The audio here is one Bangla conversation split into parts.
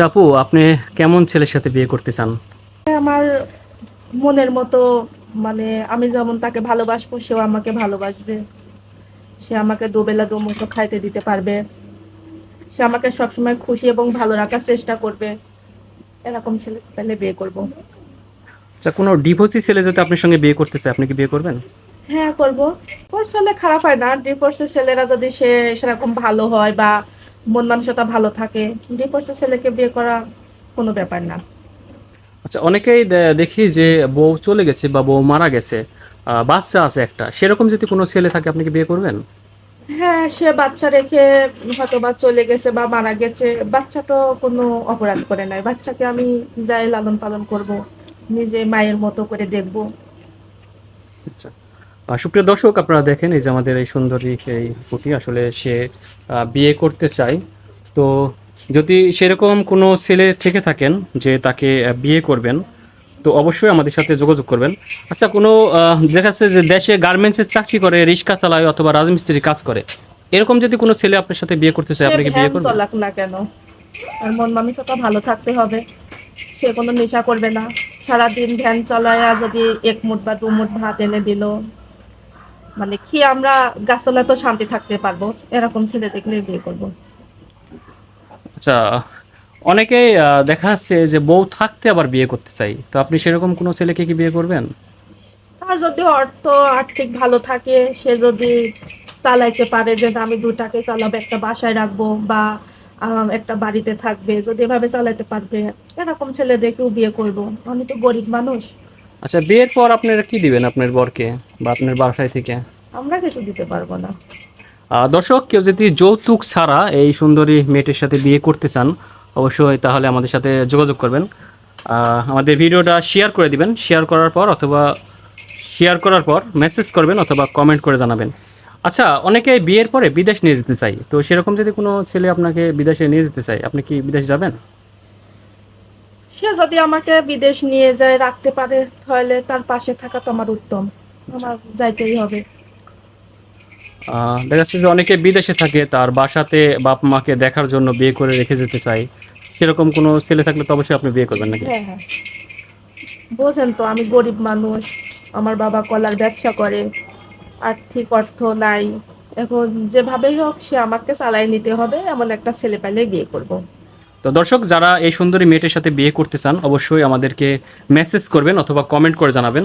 আপু আপনি কেমন ছেলের সাথে বিয়ে করতে চান? আমার মনের মতো মানে আমি যেমন তাকে ভালোবাসবো সেও আমাকে ভালোবাসবে। সে আমাকে দুবেলা দুমুঠো খাইতে দিতে পারবে। সে আমাকে সবসময় খুশি এবং ভালো রাখার চেষ্টা করবে। এরকম ছেলে পেলে বিয়ে করব। আচ্ছা কোনো ডিভোর্সি ছেলে যদি আপনার সঙ্গে বিয়ে করতে চায় আপনি কি বিয়ে করবেন? হ্যাঁ করব। ডিভোর্স হলে খারাপ হয় না। ডিভোর্সের ছেলেরা যদি সে সেরকম ভালো হয় বা মন মানসিকতা ভালো থাকে ডিভোর্সের ছেলেকে বিয়ে করা কোনো ব্যাপার না। আচ্ছা অনেকেই দেখি যে বউ চলে গেছে বা বউ মারা গেছে বাচ্চা আছে একটা সেরকম যদি কোনো ছেলে থাকে আপনি কি বিয়ে করবেন? হ্যাঁ সে বাচ্চা রেখে হয়তো বা চলে গেছে বা মারা গেছে বাচ্চাটা কোনো অপরাধ করে নাই। বাচ্চাকে আমি যাই লালন পালন করব নিজে মায়ের মতো করে দেখব। আচ্ছা। সুপ্রিয় দর্শক আপনারা দেখেন এই যে আমাদের এই সুন্দরী এই ফুটি আসলে সে বিয়ে করতে চায়। তো যদি সেরকম কোনো ছেলে থেকে থাকেন যে তাকে বিয়ে করবেন তো অবশ্যই আমাদের সাথে যোগাযোগ করবেন। আচ্ছা কোনো দেখা যাচ্ছে যে দেশে গার্মেন্টসের চাকরি করে রিক্সা চালায় অথবা রাজমিস্ত্রি কাজ করে এরকম যদি কোনো ছেলে আপনার সাথে বিয়ে করতে চায় আপনি কি বিয়ে করবেন? চলাক না কেন? আর মন মানসিকতা ভালো থাকতে হবে। সে কোনো নেশা করবে না। সারাদিন ভ্যান চলায়া যদি এক মুঠ বা দু মুঠ ভাত এনে দিল মানে কি আমরা গাছতলায় তো শান্তি থাকতে পারব? এরকম ছেলে দেখলে বিয়ে করব। আচ্ছা অনেকেই দেখা যাচ্ছে যে বউ থাকতে আবার বিয়ে করতে চাই তো আপনি সেরকম কোনো ছেলেকে কি বিয়ে করবেন? তার যদি অর্থ আর্থিক ভালো থাকে সে যদি চালাইতে পারে যে আমি দুটাকে চালাবো একটা বাসায় রাখব বা একটা বাড়িতে থাকবে। যদি এভাবে চালাইতে পারবে এরকম ছেলে দেখেও বিয়ে করব। আমি তো গরিব মানুষ। আচ্ছা বিয়ের পর আপনারা কি দিবেন আপনার বরকে বা আপনার বাসায় থেকে? আমরা কিছু দিতে পারব না। দর্শক কেউ যদি যৌতুক ছাড়া এই সুন্দরী মেয়েটির সাথে বিয়ে করতে চান অবশ্যই তাহলে আমাদের সাথে যোগাযোগ করবেন। আমাদের ভিডিওটা শেয়ার করে দিবেন। শেয়ার করার পর অথবা শেয়ার করার পর মেসেজ করবেন অথবা কমেন্ট করে জানাবেন। আচ্ছা অনেকে বিয়ের পরে বিদেশ নিয়ে যেতে চাই তো সেরকম যদি কোনো ছেলে আপনাকে বিদেশে নিয়ে যেতে চাই আপনি কি বিদেশ যাবেন? সে যদি আমাকে বিদেশ নিয়ে যায় রাখতে পারে তাহলে তার পাশে থাকা তো আমার উত্তম। আমার যাইতেই হবে। আহ, দেখা যাচ্ছে যে অনেকে বিদেশে থাকে তার বাসাতে বাপ মাকে দেখার জন্য বিয়ে করে রেখে যেতে চাই সেরকম কোনো ছেলে থাকলে তো অবশ্যই আপনি বিয়ে করবেন নাকি? হ্যাঁ হ্যাঁ। বোঝেন তো আমি গরিব মানুষ আমার বাবা কলার ব্যবসা করে আর্থিক অর্থ নাই। এখন যেভাবেই হোক সে আমাকে চালাই নিতে হবে এমন একটা ছেলে পেলে বিয়ে করব। তো দর্শক, যারা এই সুন্দরী মেয়েটির সাথে বিয়ে করতে চান, অবশ্যই আমাদেরকে মেসেজ করবেন অথবা কমেন্ট করে জানাবেন।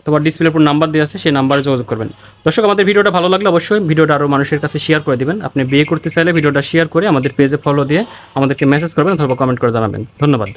অথবা ডিসপ্লের উপর নাম্বার দেওয়া আছে, সেই নাম্বারে যোগাযোগ করবেন। দর্শক, আমাদের ভিডিওটা ভালো লাগলে অবশ্যই ভিডিওটা আরও মানুষের কাছে শেয়ার করে দেবেন। আপনি বিয়ে করতে চাইলে ভিডিওটা শেয়ার করে আমাদের পেজে ফলো দিয়ে আমাদেরকে মেসেজ করবেন অথবা কমেন্ট করে জানাবেন। ধন্যবাদ।